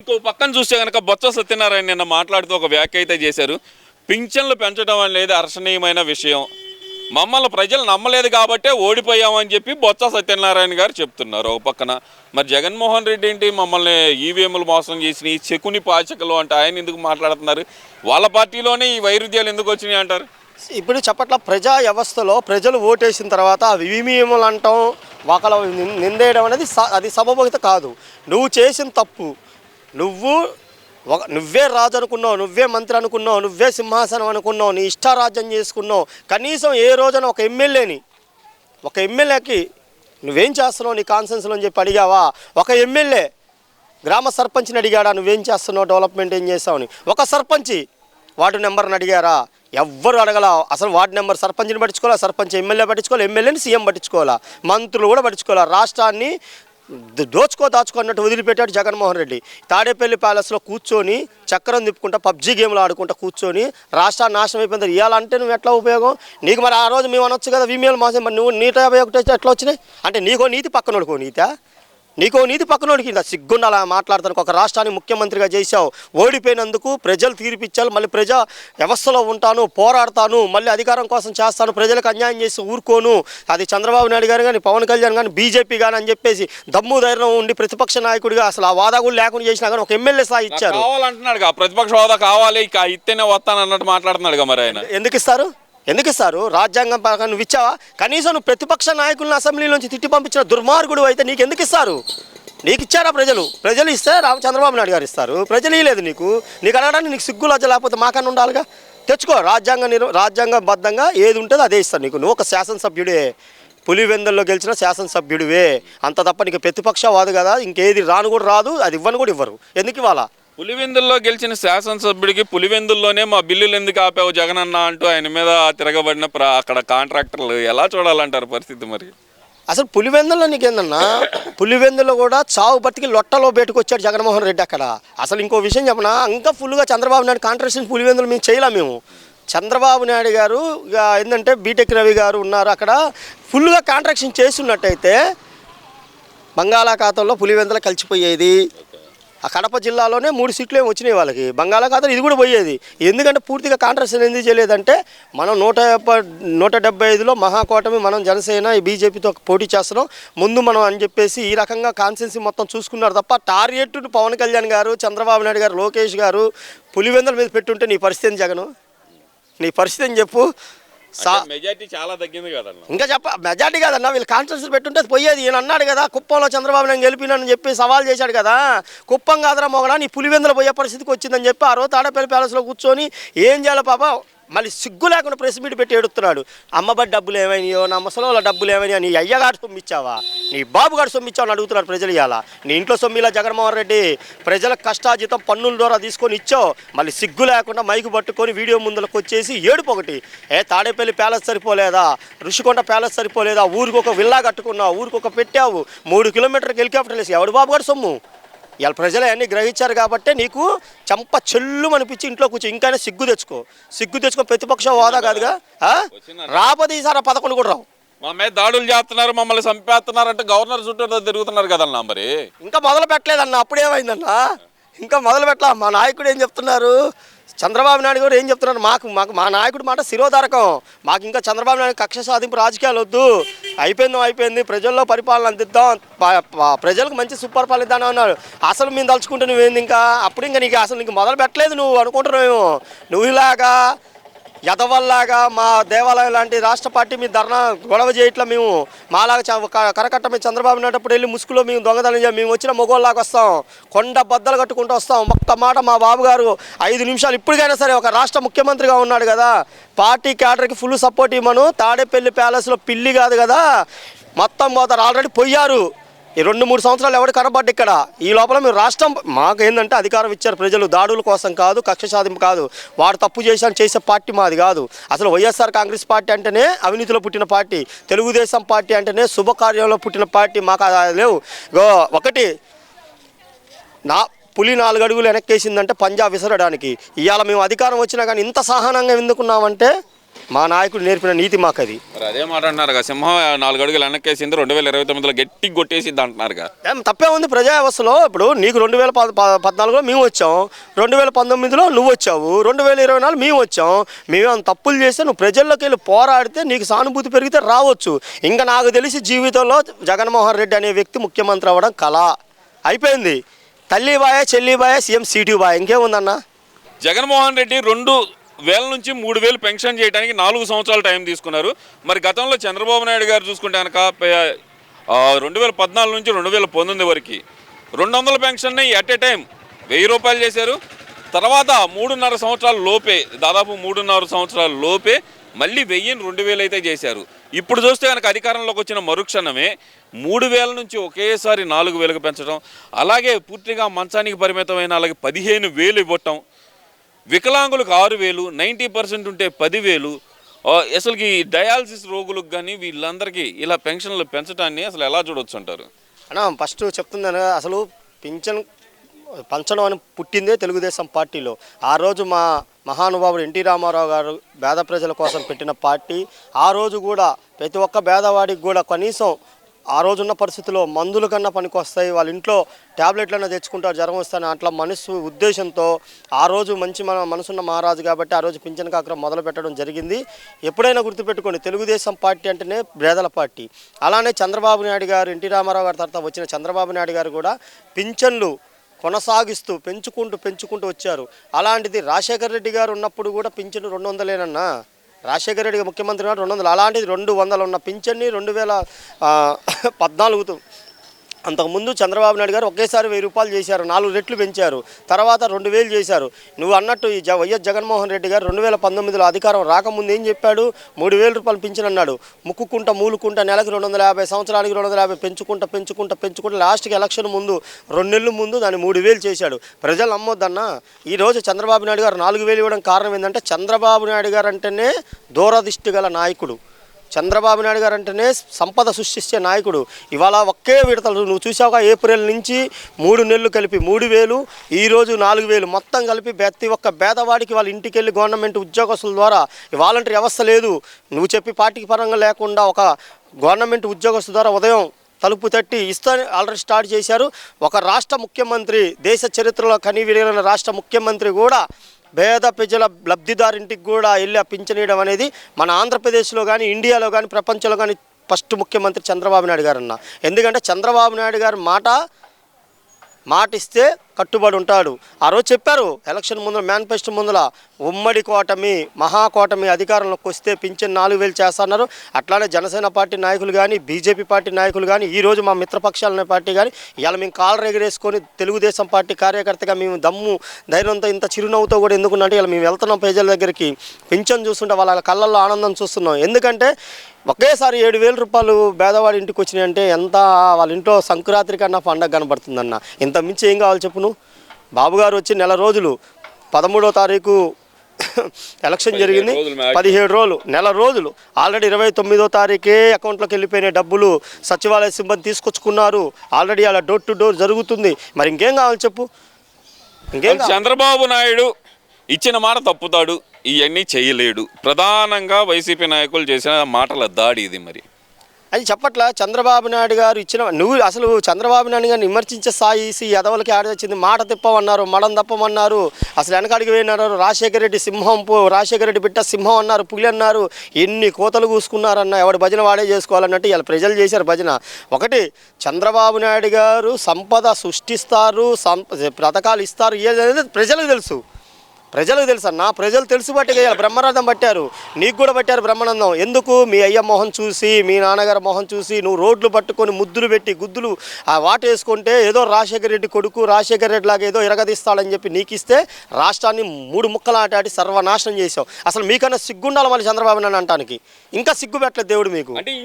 ఇంకో పక్కన చూస్తే కనుక బొత్స సత్యనారాయణ నిన్న మాట్లాడుతూ ఒక వ్యాఖ్య అయితే చేశారు. పింఛన్లు పెంచడం అనేది అర్శనీయమైన విషయం. మమ్మల్ని ప్రజలు నమ్మలేదు కాబట్టే ఓడిపోయామని చెప్పి బొత్స సత్యనారాయణ గారు చెప్తున్నారు. ఒక పక్కన మరి జగన్మోహన్ రెడ్డి ఏంటి? మమ్మల్ని ఈవీఎంలు మోసం చేసి చెకుని పాచకలు అంటే ఆయన ఎందుకు మాట్లాడుతున్నారు? వాళ్ళ పార్టీలోనే ఈ వైరుధ్యాలు ఎందుకు వచ్చినాయి అంటారు? ఇప్పుడు చెప్పట్ల ప్రజా వ్యవస్థలో ప్రజలు ఓటేసిన తర్వాత ఈవీఎంలు అంటాం ఒకళ్ళ నిందేయడం అనేది స- అది సబబిత కాదు. నువ్వు చేసిన తప్పు నువ్వు ఒక నువ్వే రాజు అనుకున్నావు నువ్వే మంత్రి అనుకున్నావు నువ్వే సింహాసనం అనుకున్నావు నీ ఇష్టారాజ్యం చేసుకున్నావు. కనీసం ఏ రోజున ఒక ఎమ్మెల్యేని ఒక ఎమ్మెల్యేకి నువ్వేం చేస్తున్నావు నీ కాన్సెన్స్లో అని చెప్పి అడిగావా? ఒక ఎమ్మెల్యే గ్రామ సర్పంచ్ని అడిగాడా? నువ్వేం చేస్తున్నావు డెవలప్మెంట్ ఏం చేస్తావని. ఒక సర్పంచి వార్డు నెంబర్ని అడిగారా? ఎవ్వరు అడగల. అసలు వార్డు నెంబర్ సర్పంచ్ని పట్టించుకోవాలా? సర్పంచ్ ఎమ్మెల్యే పట్టించుకోవాలి? ఎమ్మెల్యేని సీఎం పట్టించుకోవాలా? మంత్రులు కూడా పట్టించుకోవాలా? రాష్ట్రాన్ని దోచుకో దాచుకున్నట్టు వదిలిపెట్టాడు జగన్మోహన్ రెడ్డి. తాడేపల్లి ప్యాలెస్లో కూర్చొని చక్రం తిప్పుకుంటా పబ్జీ గేమ్లు ఆడుకుంటా కూర్చొని రాష్ట్రాన్ని నాశనం అయిపోయింది. ఇవ్వాలంటే నువ్వు ఎట్లా ఉపయోగం? నీకు మరి ఆ రోజు మేము అనొచ్చు కదా విమేలు మాసం మరి నువ్వు నీట యాభై ఒకటి ఎట్లా వచ్చినాయి? అంటే నీకో నీతి పక్కనోడుకో నీతా? నీకో నీతి పక్కనోడికి ఇంత సిగ్గుండి అలా మాట్లాడతాను ఒక రాష్ట్రాన్ని ముఖ్యమంత్రిగా చేశావు. ఓడిపోయినందుకు ప్రజలు తీర్పిచ్చారు. మళ్ళీ ప్రజా వ్యవస్థలో ఉంటాను పోరాడతాను మళ్ళీ అధికారం కోసం చేస్తాను ప్రజలకు అన్యాయం చేసి ఊరుకోను. అది చంద్రబాబు నాయుడు గారు కానీ పవన్ కళ్యాణ్ కానీ బీజేపీ కానీ అని చెప్పేసి దమ్ము ధైర్యం ఉండి ప్రతిపక్ష నాయకుడిగా అసలు ఆ వాదా కూడా లేకుండా చేసినా కానీ ఒక ఎమ్మెల్యే స్థాయి ఇచ్చారు. కావాలంటున్నాడు ప్రతిపక్ష హోదా కావాలి ఇక ఇస్తేనే వస్తాను అన్నట్టు మాట్లాడుతున్నాడు మరి ఆయన. ఎందుకు ఇస్తారు? ఎందుకు ఇస్తారు? రాజ్యాంగం ప్రకారం నువ్వు ఇచ్చావా? కనీసం నువ్వు ప్రతిపక్ష నాయకులను అసెంబ్లీ నుంచి తిట్టి పంపించిన దుర్మార్గుడు అయితే నీకు ఎందుకు ఇస్తారు? నీకు ఇచ్చారా ప్రజలు? ప్రజలు ఇస్తే రామ చంద్రబాబు నాయుడు గారు ఇస్తారు. ప్రజలు ఇవ్వలేదు నీకు. నీకు అనడానికి నీకు సిగ్గు లజ్జ లేకపోతే మాకన్నా ఉండాలిగా? తెచ్చుకో. రాజ్యాంగ నిర్ రాజ్యాంగబద్ధంగా ఏది ఉంటుందో అదే ఇస్తారు నీకు. నువ్వు ఒక శాసనసభ్యుడే. పులివెందుల్లో గెలిచిన శాసనసభ్యుడివే. అంత తప్ప నీకు ప్రతిపక్షవాదు కదా. ఇంకేది రాను కూడా రాదు. అది ఇవ్వను కూడా ఇవ్వరు. ఎందుకు ఇవ్వాలా? పులివెందుల్లో గెలిచిన శాసనసభ్యుడికి పులివెందుల్లోనే మా బిల్లులు ఎందుకు ఆపావు జగనన్న అంటూ ఆయన మీద తిరగబడిన అక్కడ కాంట్రాక్టర్లు ఎలా చూడాలంటారు పరిస్థితి మరి? అసలు పులివెందులో నీకేందన్నా? పులివెందులో కూడా చావు బతికి లొట్టలో పెట్టుకొచ్చాడు జగన్మోహన్ రెడ్డి అక్కడ. అసలు ఇంకో విషయం చెప్పనా? ఇంకా ఫుల్గా చంద్రబాబు నాయుడు కాంట్రాక్షన్ పులివెందులు మేము చేయలేము మేము. చంద్రబాబు నాయుడు గారు ఏంటంటే బీటెక్ రవి గారు ఉన్నారు అక్కడ. ఫుల్గా కాంట్రాక్షన్ చేస్తున్నట్టయితే బంగాళాఖాతంలో పులివెందులు కలిసిపోయేది. ఆ కడప జిల్లాలోనే మూడు సీట్లు ఏమి వచ్చినాయి వాళ్ళకి. బంగాళాఖాతం ఇది కూడా పోయేది. ఎందుకంటే పూర్తిగా కాంట్రాక్షన్ ఎందుకు చేయలేదంటే మనం నూట యాభై నూట డెబ్బై ఐదులో మహాకూటమి మనం జనసేన ఈ బీజేపీతో పోటీ చేస్తున్నాం. ముందు మనం అని చెప్పేసి ఈ రకంగా కాన్సెన్సీ మొత్తం చూసుకున్నారు తప్ప టార్గెట్ పవన్ కళ్యాణ్ గారు చంద్రబాబు నాయుడు గారు లోకేష్ గారు పులివెందుల మీద పెట్టుంటే నీ పరిస్థితి జగను? నీ పరిస్థితి అని చెప్పు? సా మెజార్టీ చాలా తగ్గింది కదన్న. ఇంకా చెప్ప మెజార్టీ కాదన్నా వీళ్ళు కాన్ఫరెన్స్ పెట్టుంటే పోయేది. ఈయన అన్నాడు కదా కుప్పంలో చంద్రబాబు నేను గెలిపినానని చెప్పి సవాల్ చేశాడు కదా. కుప్పం కాదురా మొగడా నీ పులివెందులు పోయే పరిస్థితికి వచ్చిందని చెప్పి ఆ రోజు తాడపల్లి ప్యాలెస్లో కూర్చొని ఏం చేయాలి పాప? మళ్ళీ సిగ్గు లేకుండా ప్రెస్ మీట్ పెట్టి ఎడుతున్నాడు అమ్మబడి డబ్బులు ఏమైనాయో? నా ముసలి డబ్బులు ఏమైనాయో? నీ అయ్యగాడు సొమ్మిచ్చావా? నీ బాబుగారు సొమ్మిచ్చావని అడుగుతున్నారు ప్రజలు ఇవాళ నీ ఇంట్లో సొమ్మిలా జగన్మోహన్ రెడ్డి? ప్రజల కష్టాజితం పన్నుల ద్వారా తీసుకొని ఇచ్చావు మళ్ళీ సిగ్గు లేకుండా మైకు పట్టుకొని వీడియో ముందులకు వచ్చేసి ఏడుపు ఒకటి. ఏ తాడేపల్లి ప్యాలెస్ సరిపోలేదా? ఋషికొండ ప్యాలెస్ సరిపోలేదా? ఊరికొక విల్లా కట్టుకున్నావు ఊరికొక పెట్టావు. మూడు కిలోమీటర్కి హెలికాప్టర్ వేసి ఎవడు బాబుగారు సొమ్ము? ఇవాళ ప్రజలు అన్నీ గ్రహించారు కాబట్టి నీకు చంప చెల్లు అనిపించి ఇంట్లో కూర్చో. ఇంకైనా సిగ్గు తెచ్చుకో. సిగ్గు తెచ్చుకో ప్రతిపక్ష హోదా కాదుగా? రాకపోతే ఈసారి పదకొండు కూడా రావు. మా మీద దాడులు చేస్తున్నారు మమ్మల్ని చంపేస్తున్నారు అంటే గవర్నర్ చుట్టూ తిరుగుతున్నారు కదన్నా మరి. ఇంకా మొదలు పెట్టలేదన్న అప్పుడేమైందన్న? ఇంకా మొదలు పెట్టలా? మా నాయకుడు ఏం చెప్తున్నారు? చంద్రబాబు నాయుడు గారు ఏం చెప్తున్నారు? మాకు మాకు మా నాయకుడు మాట శిరోధారకం. మాకు ఇంకా చంద్రబాబు నాయుడు కక్ష సాధింపు రాజకీయాలు వద్దు. అయిపోయింది అయిపోయింది. ప్రజల్లో పరిపాలన అందిద్దాం. ప్రజలకు మంచి సుపరిపాలిద్దాం అన్నాడు అసలు మేము తలుచుకుంటే నువ్వేంది ఇంకా? అప్పుడు ఇంకా నీకు అసలు నీకు మొదలు పెట్టలేదు నువ్వు అనుకుంటున్నావు నువ్వు ఇలాగా ఎదవల్లాగా మా దేవాలయం లాంటి రాష్ట్ర పార్టీ మీ ధర్నా గొడవ చేయట్లా మేము మాలాగా క- కరకట్ట మీద చంద్రబాబు నాయుడు వెళ్ళి ముసుగులో మేము దొంగతనం చేయం. మేము వచ్చిన మొగోళ్ళలాగా వస్తాం. కొండ బద్దలు కట్టుకుంటూ వస్తాం. ఒక్క మాట మా బాబు గారు ఐదు నిమిషాలు ఇప్పటికైనా సరే ఒక రాష్ట్ర ముఖ్యమంత్రిగా ఉన్నాడు కదా. పార్టీ క్యాడర్కి ఫుల్ సపోర్ట్ ఇవ్వను. తాడేపల్లి ప్యాలెస్లో పిల్లి కాదు కదా. మొత్తం పోతారు. ఆల్రెడీ పోయారు రెండు మూడు సంవత్సరాలు ఎవడు కనబడ్డ ఇక్కడ? ఈ లోపల మేము రాష్ట్రం మాకు ఏంటంటే అధికారం ఇచ్చారు ప్రజలు. దాడుల కోసం కాదు కక్ష సాధింపు కాదు. వాడు తప్పు చేశాను చేసే పార్టీ మాది కాదు. అసలు వైఎస్ఆర్ కాంగ్రెస్ పార్టీ అంటేనే అవినీతిలో పుట్టిన పార్టీ. తెలుగుదేశం పార్టీ అంటేనే శుభకార్యంలో పుట్టిన పార్టీ. మాకు లేవు. ఒకటి నా పులి నాలుగు అడుగులు వెనక్కేసిందంటే పంజాబ్ విసరడానికి. ఇవాళ మేము అధికారం వచ్చినా కానీ ఇంత సహనంగా ఎందుకున్నామంటే మా నాయకుడు నేర్పిన నీతి మాకు అది మరి అదే మాట అంటున్నారుగా. సింహం నాలుగు అడుగులు వెనక్కేసింది రెండు వేల ఇరవై తొమ్మిదిలో గట్టి కొట్టేసిద్ది అంటున్నారుగా ఏం తప్పే ఉంది ప్రజా వ్యవస్థలో ఇప్పుడు నీకు రెండు వేల పద్నాలుగులో మేము వచ్చాం. రెండు వేల పంతొమ్మిదిలో నువ్వు వచ్చావు. రెండు వేల ఇరవై నాలుగు మేము వచ్చాం. మేమేమైనా తప్పులు చేస్తే నువ్వు ప్రజల్లోకి వెళ్ళి పోరాడితే నీకు సానుభూతి పెరిగితే రావచ్చు. ఇంకా నాకు తెలిసి జీవితంలో జగన్మోహన్ రెడ్డి అనే వ్యక్తి ముఖ్యమంత్రి అవ్వడం కళ. అయిపోయింది. తల్లి బాయ చెల్లి బాయ సీఎం సీటీ బాయ్. ఇంకేముందన్నా? జగన్మోహన్ రెడ్డి రెండు వేల నుంచి మూడు వేలు పెన్షన్ చేయడానికి నాలుగు సంవత్సరాలు టైం తీసుకున్నారు. మరి గతంలో చంద్రబాబు నాయుడు గారు చూసుకుంటే కనుక రెండు వేల పద్నాలుగు నుంచి రెండు వేల పంతొమ్మిది వరకు రెండు వందల పెన్షన్ని ఎట్ ఏ టైం వెయ్యి రూపాయలు చేశారు. తర్వాత మూడున్నర సంవత్సరాల లోపే దాదాపు మూడున్నర సంవత్సరాల లోపే మళ్ళీ వెయ్యిని రెండు వేలు అయితే చేశారు. ఇప్పుడు చూస్తే కనుక అధికారంలోకి వచ్చిన మరుక్షణమే మూడు వేల నుంచి ఒకేసారి నాలుగు వేలకు పెంచడం అలాగే పూర్తిగా మంచానికి పరిమితమైన అలాగే పదిహేను వేలు ఇవ్వటం వికలాంగులకు ఆరు వేలు నైంటీ పర్సెంట్ ఉంటే పదివేలు అసలుకి డయాలసిస్ రోగులకు కానీ వీళ్ళందరికీ ఇలా పెన్షన్లు పెంచడాన్ని అసలు ఎలా చూడొచ్చు అంటారు? అన్నా ఫస్ట్ చెప్తుందని అసలు పింఛన్ పంచడం అని పుట్టిందే తెలుగుదేశం పార్టీలో. ఆ రోజు మా మహానుభావుడు ఎన్టీ రామారావు గారు పేద ప్రజల కోసం పెట్టిన పార్టీ. ఆ రోజు కూడా ప్రతి ఒక్క పేదవాడికి కూడా కనీసం ఆ రోజున్న పరిస్థితిలో మందుల కన్నా పనికొస్తాయి. వాళ్ళ ఇంట్లో ట్యాబ్లెట్లన్నా తెచ్చుకుంటారు జ్వరం వస్తాయని అట్లా మనసు ఉద్దేశంతో ఆ రోజు మంచి మన మనసున్న మహారాజు కాబట్టి ఆ రోజు పింఛన్ కార్యక్రమం మొదలు పెట్టడం జరిగింది. ఎప్పుడైనా గుర్తుపెట్టుకోండి తెలుగుదేశం పార్టీ అంటేనే పేదల పార్టీ. అలానే చంద్రబాబు నాయుడు గారు ఎన్టీ రామారావు గారి తర్వాత వచ్చిన చంద్రబాబు నాయుడు గారు కూడా పింఛన్లు కొనసాగిస్తూ పెంచుకుంటూ పెంచుకుంటూ వచ్చారు. అలాంటిది రాజశేఖర రెడ్డి గారు ఉన్నప్పుడు కూడా పింఛను రెండు వందలేనన్నా? రాజశేఖర రెడ్డి ముఖ్యమంత్రి రెండు వందలు అలాంటిది రెండు వందలు ఉన్న పింఛన్ని రెండు వేల పద్నాలుగుతో అంతకుముందు చంద్రబాబు నాయుడు గారు ఒకేసారి వెయ్యి రూపాయలు చేశారు నాలుగు రెట్లు పెంచారు తర్వాత రెండు వేలు చేశారు. నువ్వు అన్నట్టు ఈ జ వైఎస్ జగన్మోహన్ రెడ్డి గారు రెండు వేల పంతొమ్మిదిలో అధికారం రాకముందు ఏం చెప్పాడు? మూడు వేల రూపాయలు పెంచినన్నాడు ముక్కుకుంటా మూలుకుంటా నెలకు రెండు వందల యాభై సంవత్సరానికి రెండు వందల యాభై పెంచుకుంటా పెంచుకుంటా పెంచుకుంటా లాస్ట్కి ఎలక్షన్ ముందు రెండు నెలల ముందు దాన్ని మూడు వేలు చేశాడు. ప్రజలు నమ్మొద్దన్నా ఈరోజు చంద్రబాబు నాయుడు గారు నాలుగు వేలు ఇవ్వడం కారణం ఏంటంటే చంద్రబాబు నాయుడు గారు అంటేనే దూరదృష్టి గల నాయకుడు. చంద్రబాబు నాయుడు గారు అంటేనే సంపద సృష్టించే నాయకుడు. ఇవాళ ఒకే విడతలు నువ్వు చూసావుగా ఏప్రిల్ నుంచి మూడు నెలలు కలిపి మూడు వేలు ఈరోజు నాలుగు వేలు. మొత్తం కలిపి ప్రతి ఒక్క పేదవాడికి వాళ్ళ ఇంటికి వెళ్ళి గవర్నమెంట్ ఉద్యోగస్తుల ద్వారా వాలంటీర్ వ్యవస్థ లేదు. నువ్వు చెప్పి పార్టీకి పరంగా లేకుండా ఒక గవర్నమెంట్ ఉద్యోగస్తుల ద్వారా ఉదయం తలుపు తట్టి ఇస్తా ఆల్రెడీ స్టార్ట్ చేశారు. ఒక రాష్ట్ర ముఖ్యమంత్రి దేశ చరిత్రలో కనివిరిగిన రాష్ట్ర ముఖ్యమంత్రి కూడా పేద ప్రజల లబ్ధిదారింటికి కూడా వెళ్ళి ఆ పింఛనీయడం అనేది మన ఆంధ్రప్రదేశ్లో కానీ ఇండియాలో కానీ ప్రపంచంలో కానీ ఫస్ట్ ముఖ్యమంత్రి చంద్రబాబు నాయుడు గారు అన్న ఎందుకంటే చంద్రబాబు నాయుడు గారు మాట మాట ఇస్తే కట్టుబడి ఉంటాడు. ఆ రోజు చెప్పారు ఎలక్షన్ ముందర మేనిఫెస్టో ముందర ఉమ్మడి కూటమి మహాకూటమి అధికారంలోకి వస్తే పింఛన్ నాలుగు వేలు చేస్తున్నారు. అట్లానే జనసేన పార్టీ నాయకులు కానీ బీజేపీ పార్టీ నాయకులు కానీ ఈరోజు మా మిత్రపక్షాల పార్టీ కానీ ఇవాళ మేము కాలర్ ఎగరేసుకొని తెలుగుదేశం పార్టీ కార్యకర్తగా మేము దమ్ము ధైర్యంతో ఇంత చిరునవ్వుతో కూడా ఎందుకున్నట్టు ఇలా మేము వెళ్తున్నాం ప్రజల దగ్గరికి పింఛన్ చూస్తుంటే వాళ్ళ కళ్ళల్లో ఆనందం చూస్తున్నాం. ఎందుకంటే ఒకేసారి ఏడు వేల రూపాయలు పేదవాడి ఇంటికి వచ్చినాయంటే ఎంత వాళ్ళ ఇంట్లో సంక్రాంతి కన్నా పండగ కనబడుతుందన్న. ఇంత మించి ఏం కావాలి చెప్పు నువ్వు? వచ్చి నెల రోజులు పదమూడో తారీఖు ఎలక్షన్ జరిగింది. పదిహేడు రోజులు నెల రోజులు. ఆల్రెడీ ఇరవై తొమ్మిదో తారీఖే అకౌంట్లోకి వెళ్ళిపోయిన డబ్బులు సచివాలయ సిబ్బంది తీసుకొచ్చుకున్నారు. ఆల్రెడీ అలా డోర్ టు డోర్ జరుగుతుంది. మరి ఇంకేం కావాలి చెప్పు? ఇంకేం? చంద్రబాబు నాయుడు ఇచ్చిన మాట తప్పుతాడు. ఇవన్నీ చేయలేడు. ప్రధానంగా వైసీపీ నాయకులు చేసిన మాటల దాడి ఇది మరి. అది చెప్పట్లా చంద్రబాబు నాయుడు గారు ఇచ్చిన నువ్వు అసలు చంద్రబాబు నాయుడు గారిని విమర్శించే స్థాయి ఎదవలకి ఆడదొచ్చింది మాట తిప్పమన్నారు మడం తప్పమన్నారు అసలు వెనకాడికి పోయినారు రాజశేఖర రెడ్డి సింహం రాజశేఖర రెడ్డి బిట్ట సింహం అన్నారు పులి అన్నారు ఎన్ని కోతలు కూసుకున్నారన్న ఎవడి భజన వాడే చేసుకోవాలన్నట్టు ఇలా ప్రజలు చేశారు భజన. ఒకటి చంద్రబాబు నాయుడు గారు సంపద సృష్టిస్తారు సంప పథకాలు ఇస్తారు ఏదనేది ప్రజలకు తెలుసు. ప్రజలకు తెలుసు అన్న ప్రజలు తెలుసు బట్టి ఇక బ్రహ్మరథం పట్టారు. నీకు కూడా పట్టారు బ్రహ్మానందం. ఎందుకు? మీ అయ్య మొహం చూసి మీ నాన్నగారి మొహం చూసి నువ్వు రోడ్లు పట్టుకొని ముద్దులు పెట్టి గుద్దులు ఆ వాట వేసుకుంటే ఏదో రాజశేఖర రెడ్డి కొడుకు రాజశేఖర రెడ్డి లాగా ఏదో ఇరగదీస్తాడని చెప్పి నీకు ఇస్తే రాష్ట్రాన్ని మూడు ముక్కలు ఆటాడి సర్వనాశనం చేసావు అసలు మీకన్నా సిగ్గుండాలి మళ్ళీ చంద్రబాబు నాయుడు అంటానికి ఇంకా సిగ్గు పెట్టలేదు దేవుడు మీకు.